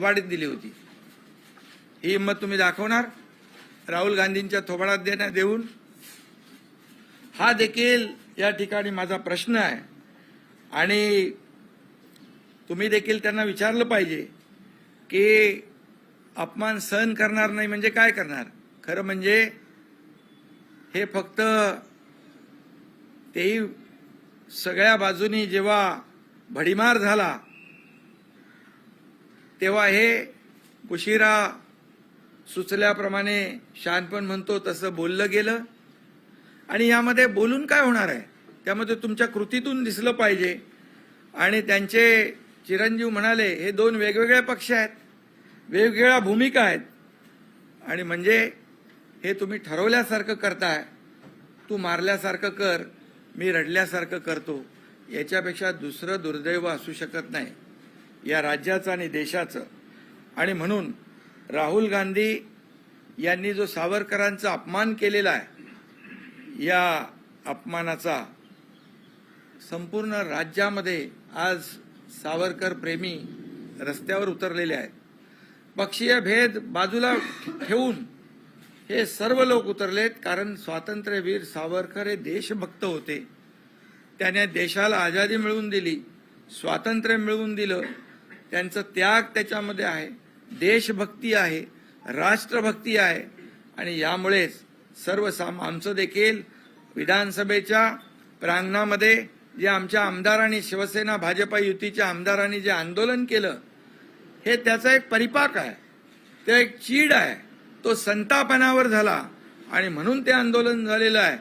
थोबाडीत दिली होती. ही हिंमत तुम्ही दाखवणार? राहुल गांधींच्या थोबाडात देण्या देऊन? हा देखील या ठिकाणी माझा प्रश्न आहे. आणि तुम्ही देखील त्यांना विचारलं पाहिजे की अपमान सहन करणार नाही म्हणजे काय करणार? खरं म्हणजे हे फक्त तेही सगळ्या बाजूनी जेव्हा भडीमार झाला तेव्हा हे उशिरा सुचल्याप्रमाणे शानपण म्हणतो तसं बोललं गेलं. आणि यामध्ये बोलून काय होणार आहे? त्यामध्ये तुमच्या कृतीतून दिसलं पाहिजे. आणि त्यांचे चिरंजीव म्हणाले हे दोन वेगवेगळे पक्ष आहेत वेगवेगळ्या भूमिका आहेत. आणि म्हणजे हे तुम्ही ठरवल्यासारखं करताय. तू मारल्यासारखं कर मी रडल्यासारखं करतो. याच्यापेक्षा दुसरं दुर्दैव असू शकत नाही. या राज्याचं आणि देशाचं. आणि म्हणून राहुल गांधी यांनी जो सावरकरांचा अपमान केलेला आहे या अपमानाचा संपूर्ण राज्यामध्ये आज सावरकर प्रेमी रस्त्यावर उतरलेले आहेत. पक्षीय भेद बाजूला ठेवून हे सर्व लोक उतरलेत कारण स्वातंत्र्यवीर सावरकर हे देशभक्त होते. त्याने देशाला आझादी मिळवून दिली स्वातंत्र्य मिळवून दिलं त्यांचं त्याग त्याच्यामध्ये आहे. देशभक्ती आहे राष्ट्रभक्ती आहे. आणि यामुळेच सर्व साम आमचं देखील विधानसभेच्या प्रांगणामध्ये जे आमच्या आमदारांनी शिवसेना भाजपा युतीच्या आमदारांनी जे आंदोलन केलं हे त्याचा एक परिपाक आहे. ते एक चीड आहे. तो संतापनावर झाला आणि म्हणून ते आंदोलन झालेलं आहे.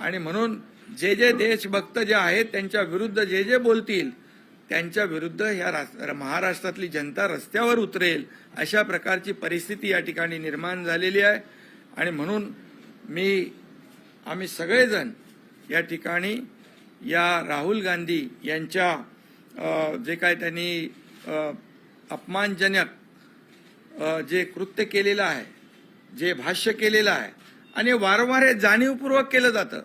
आणि म्हणून जे जे देशभक्त जे आहेत त्यांच्या विरुद्ध जे जे बोलतील त्यांच्या विरुद्ध ह्या रास- महाराष्ट्रातली जनता रस्त्यावर उतरेल अशा प्रकारची परिस्थिती या ठिकाणी निर्माण झालेली आहे. आणि म्हणून मी आम्ही सगळेजण या ठिकाणी या राहुल गांधी यांच्या जे काय त्यांनी अपमानजनक जे कृत्य केलेलं आहे जे भाष्य केलेलं आहे आणि वारंवार हे जाणीवपूर्वक केलं जातं.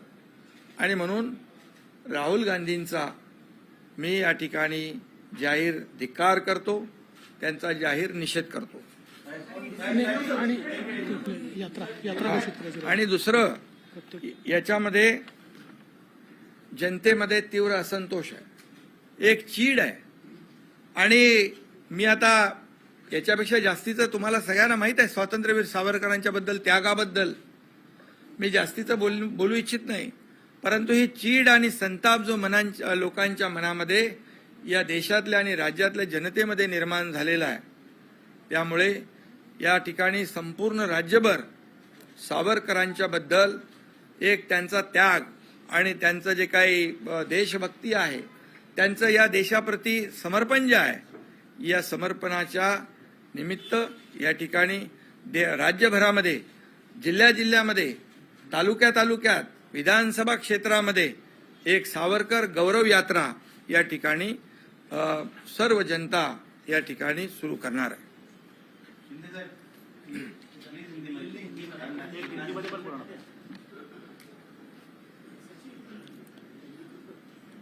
आणि म्हणून राहुल गांधींचा मी या ठिकाणी जाहीर धिक्कार करतो त्यांचा जाहीर निषेध करतो. आणि दुसरं याच्यामध्ये जनतेमध्ये तीव्र असंतोष आहे. एक चीड आहे. आणि मी आता याच्यापेक्षा जास्तीचं तुम्हाला सगळ्यांना माहीत आहे स्वातंत्र्यवीर सावरकरांच्या बद्दल त्यागाबद्दल. मी जास्तीचं बोल बोलू इच्छित नाही. परंतु ही चीड आणि संताप जो मनांच्या लोकांच्या मनामध्ये या देशातल्या आणि राज्यातल्या जनतेमध्ये निर्माण झालेला आहे. त्यामुळे या ठिकाणी संपूर्ण राज्यभर सावरकरांच्या बद्दल एक त्यांचा त्याग आणि त्यांचं जे काही देशभक्ती आहे त्यांचं या देशाप्रती समर्पण जे आहे या समर्पणाच्या निमित्त या ठिकाणी दे राज्यभरामध्ये जिल्ह्या जिल्ह्यामध्ये तालुक्या तालुक्यात विधानसभा क्षेत्रामध्ये एक सावरकर गौरव यात्रा या ठिकाणी सर्व जनता या ठिकाणी सुरू करणार आहे.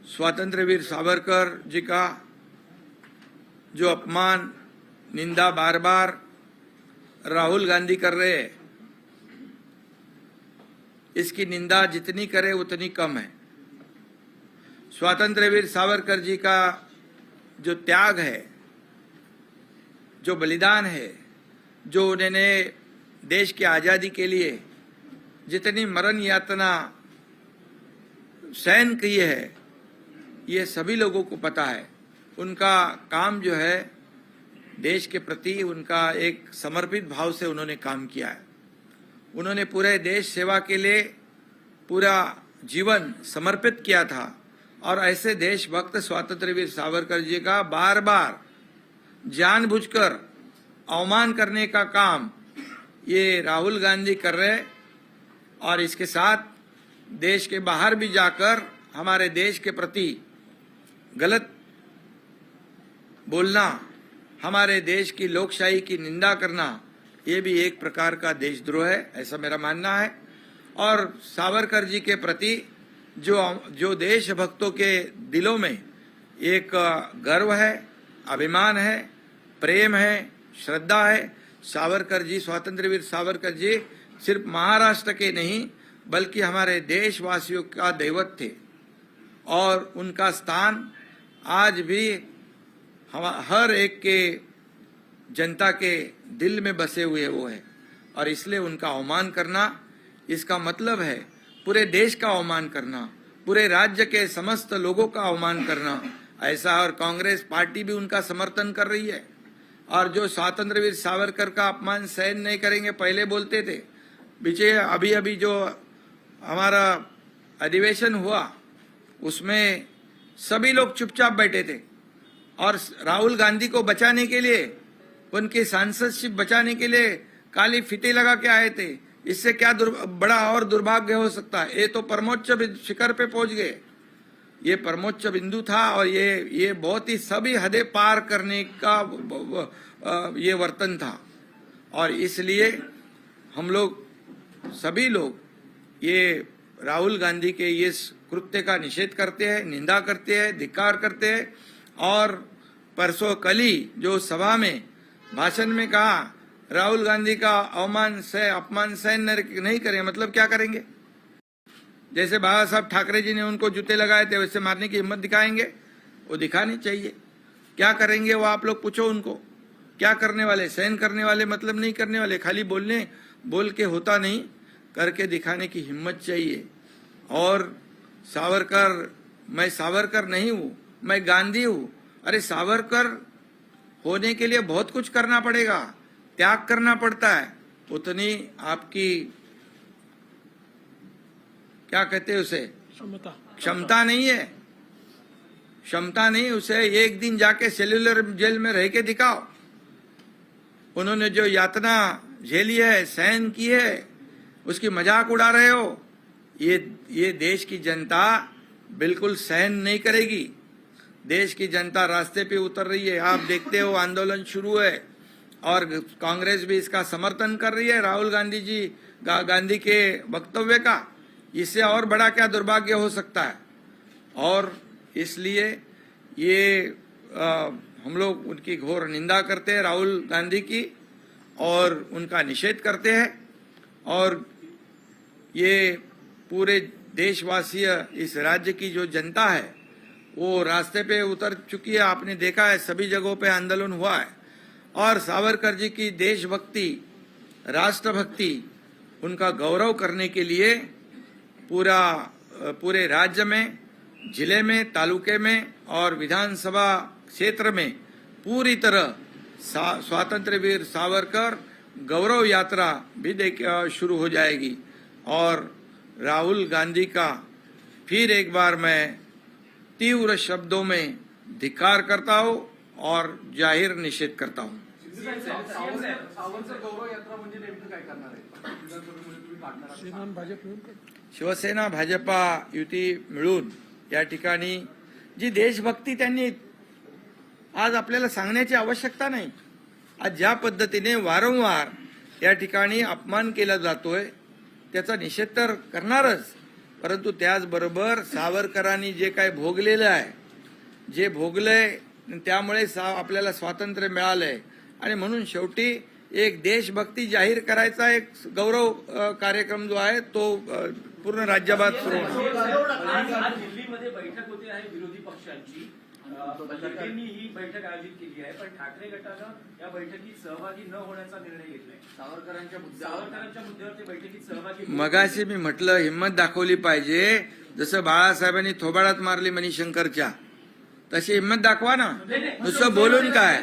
स्वातंत्र्यवीर सावरकर जी का जो अपमान निंदा बार बार राहुल गांधी कर रहे हैं इसकी निंदा जितनी करे उतनी कम है। स्वातंत्र्यवीर सावरकर जी का जो त्याग है, जो बलिदान है, जो उन्होंने देश की आज़ादी के लिए जितनी मरण यातना सहन की है, ये सभी लोगों को पता है। उनका काम जो है, देश के प्रति उनका एक समर्पित भाव से उन्होंने काम किया है। उन्होंने पूरे देश सेवा के लिए पूरा जीवन समर्पित किया था। और ऐसे देशभक्त स्वातंत्र्यवीर सावरकर जी का बार बार जानबूझकर अवमान करने का काम ये राहुल गांधी कर रहे और इसके साथ देश के बाहर भी जाकर हमारे देश के प्रति गलत बोलना, हमारे देश की लोकशाही की निंदा करना ये भी एक प्रकार का देशद्रोह है, ऐसा मेरा मानना है। और सावरकर जी के प्रति जो जो देशभक्तों के दिलों में एक गर्व है, अभिमान है, प्रेम है, श्रद्धा है, सावरकर जी, स्वातंत्र्यवीर सावरकर जी सिर्फ़ महाराष्ट्र के नहीं, बल्कि हमारे देशवासियों का दैवत थे। और उनका स्थान आज भी हम- हर एक के जनता के दिल में बसे हुए वो है। और इसलिए उनका अवमान करना, इसका मतलब है पूरे देश का अवमान करना, पूरे राज्य के समस्त लोगों का अवमान करना। ऐसा और कांग्रेस पार्टी भी उनका समर्थन कर रही है। और जो स्वातंत्रवीर सावरकर का अपमान सहन नहीं करेंगे, पहले बोलते थे पीछे अभी अभी जो हमारा अधिवेशन हुआ, उसमें सभी लोग चुपचाप बैठे थे। और राहुल गांधी को बचाने के लिए उनकी सांसदशिप बचाने के लिए काली फीते लगा के आए थे। इससे क्या बड़ा और दुर्भाग्य हो सकता है? ये तो परमोच्च शिखर पे पहुँच गए। ये परमोच्च बिंदु था और ये ये बहुत ही सभी हदें पार करने का ये वर्तन था। और इसलिए हम लोग, सभी लोग, ये राहुल गांधी के इस कृत्य का निषेध करते हैं, निंदा करते हैं, धिक्कार करते हैं। और परसों कल जो सभा में भाषण में कहा, राहुल गांधी का अवमान से, अपमान सहन नहीं नहीं करें मतलब क्या करेंगे? जैसे बाबा साहब ठाकरे जी ने उनको जूते लगाए थे, वैसे मारने की हिम्मत दिखाएँगे? वो दिखानी चाहिए। क्या करेंगे वो आप लोग? पूछो उनको। क्या करने वाले? सहन करने वाले मतलब नहीं करने वाले? खाली बोलने, बोल के होता नहीं, करके दिखाने की हिम्मत चाहिए। और सावरकर, मैं सावरकर नहीं हूँ, मैं गांधी हूँ। अरे सावरकर होने के लिए बहुत कुछ करना पड़ेगा। त्याग करना पड़ता है। उतनी आपकी क्या कहते हैं उसे? क्षमता। क्षमता नहीं है। क्षमता नहीं उसे एक दिन जाके सेल्युलर जेल में रह के दिखाओ। उन्होंने जो यातना झेली है सहन की है उसकी मज़ाक उड़ा रहे हो ये ये देश की जनता बिल्कुल सहन नहीं करेगी। देश की जनता रास्ते पे उतर रही है। आप देखते हो आंदोलन शुरू है और कांग्रेस भी इसका समर्थन कर रही है राहुल गांधी जी गा, गांधी के वक्तव्य का। इससे और बड़ा क्या दुर्भाग्य हो सकता है? और इसलिए ये आ, हम लोग उनकी घोर निंदा करते हैं राहुल गांधी की और उनका निषेध करते हैं। और ये पूरे देशवासीय इस राज्य की जो जनता है वो रास्ते पे उतर चुकी है, आपने देखा है, सभी जगहों पे आंदोलन हुआ है। और सावरकर जी की देशभक्ति, राष्ट्रभक्ति, उनका गौरव करने के लिए पूरा, पूरे राज्य में, ज़िले में, तालुके में और विधानसभा क्षेत्र में पूरी तरह सा- स्वातंत्र्य वीर सावरकर गौरव यात्रा भी देख, शुरू हो जाएगी। और राहुल गांधी का फिर एक बार मैं तीव्र शब्दों में धिक्कार करता हूं और जाहिर निषेध करता हूं। शिवसेना भाजपा युती मिळून या ठिकाणी जी देशभक्ती त्यांनी आज आपल्याला सांगण्याची आवश्यकता नाही आज ज्या पद्धतीने वारंवार या ठिकाणी अपमान केला जातोय त्याचा निषेध तर करणारच. परंतु त्याचबरोबर सावरकरांनी जे काय भोगलेलं आहे जे भोगलंय त्यामुळे सा आपल्याला स्वातंत्र्य मिळालंय. आणि म्हणून शेवटी एक देशभक्ती जाहीर करायचा एक गौरव कार्यक्रम जो आहे तो पूर्ण राज्यभर सुरू होणार. ही बैठक आयोजित केली आहे पण ठाकरे गटानं या बैठकीत सहभागी न होण्याचा निर्णय घेतलाय सावरकरांच्या मुद्द्यावर सावरकरांच्या मुद्द्यावर ते बैठकीत सहभागी मगाशी मी म्हटलं हिंमत दाखवली पाहिजे जसं बाळासाहेबांनी थोबाडात मारली मणिशंकरच्या तशी हिंमत दाखवा ना नुसतं बोलून काय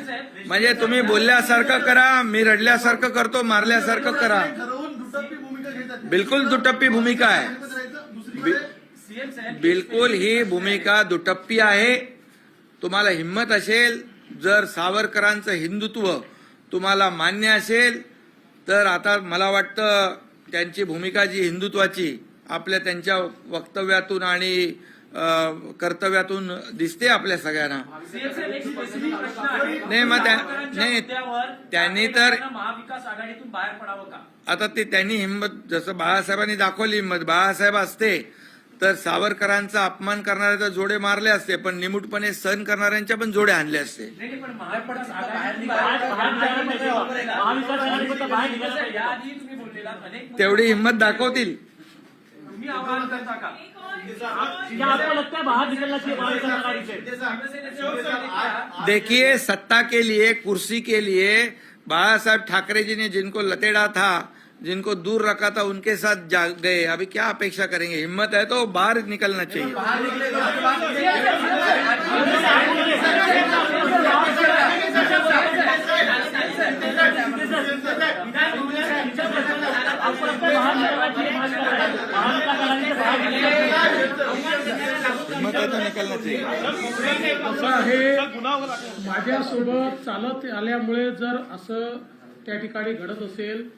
म्हणजे तुम्ही बोलल्यासारखं करा मी रडल्यासारखं करतो मारल्यासारखं करा बिलकुल दुटप्पी भूमिका आहे बिलकुल ही भूमिका दुटप्पी आहे तुम्हाला हिंमत असेल जर सावरकरांचं हिंदुत्व तुम्हाला मान्य असेल तर आता मला वाटतं त्यांची भूमिका जी हिंदुत्वाची आपल्या त्यांच्या वक्तव्यातून आणि कर्तव्यातून दिसते आपल्या सगळ्यांना. नाही, मग त्या- नाही, त्यांनी तर- महाविकास आघाडीतून बाहेर पडावं का आता ते त्यांनी हिंमत जसं बाळासाहेबांनी दाखवली हिंमत बाळासाहेब असते. तर सावरकरांचा अपमान करणाऱ्याचा जोडे मारले असते पण निमूटपणे सहन करणाऱ्यांच्या पण जोडे आणले असते तेवढी हिंमत दाखवतील है देखिए सत्ता के लिए कुर्सी के लिए बाला साहब ठाकरे जी ने जिनको लतेड़ा था जिनको दूर रखा था उनके साथ जा गए। अभी क्या अपेक्षा करेंगे? हिम्मत है तो बाहर निकलना चाहिए। हिम्मत है तो निकलना चाहिए। असं आहे माझ्यासोबत चालत आल्यामुळे जर असं त्या ठिकाणी घडत असेल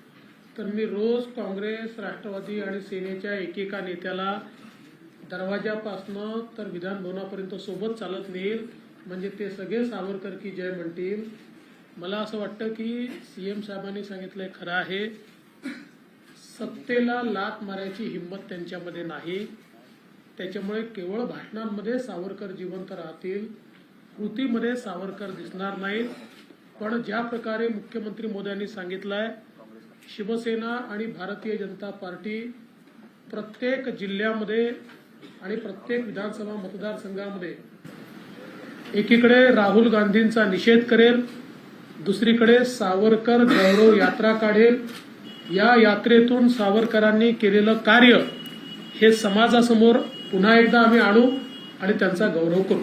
तर मी रोज काँग्रेस राष्ट्रवादी आणि सेनेच्या एकेका नेत्याला दरवाजापासनं तर विधानभवनापर्यंत सोबत चालत नेईल म्हणजे ते सगळे सावरकर की जय म्हणतील. मला असं वाटतं की सीएम साहेबांनी सांगितलंय खरं आहे सत्तेला लात मारायची हिंमत त्यांच्यामध्ये नाही. त्याच्यामुळे केवळ भाषणांमध्ये सावरकर जिवंत राहतील कृतीमध्ये सावरकर दिसणार नाहीत. पण ज्या प्रकारे मुख्यमंत्री मोदयांनी सांगितलंय शिवसेना आणि भारतीय जनता पार्टी प्रत्येक जिल्ह्यामध्ये आणि प्रत्येक विधानसभा मतदारसंघामध्ये एकीकडे राहुल गांधींचा निषेध करेल दुसरीकडे सावरकर गौरव यात्रा काढेल. या यात्रेतून सावरकरांनी केलेलं कार्य हे समाजासमोर पुन्हा एकदा आम्ही आणू आणि त्यांचा गौरव करू.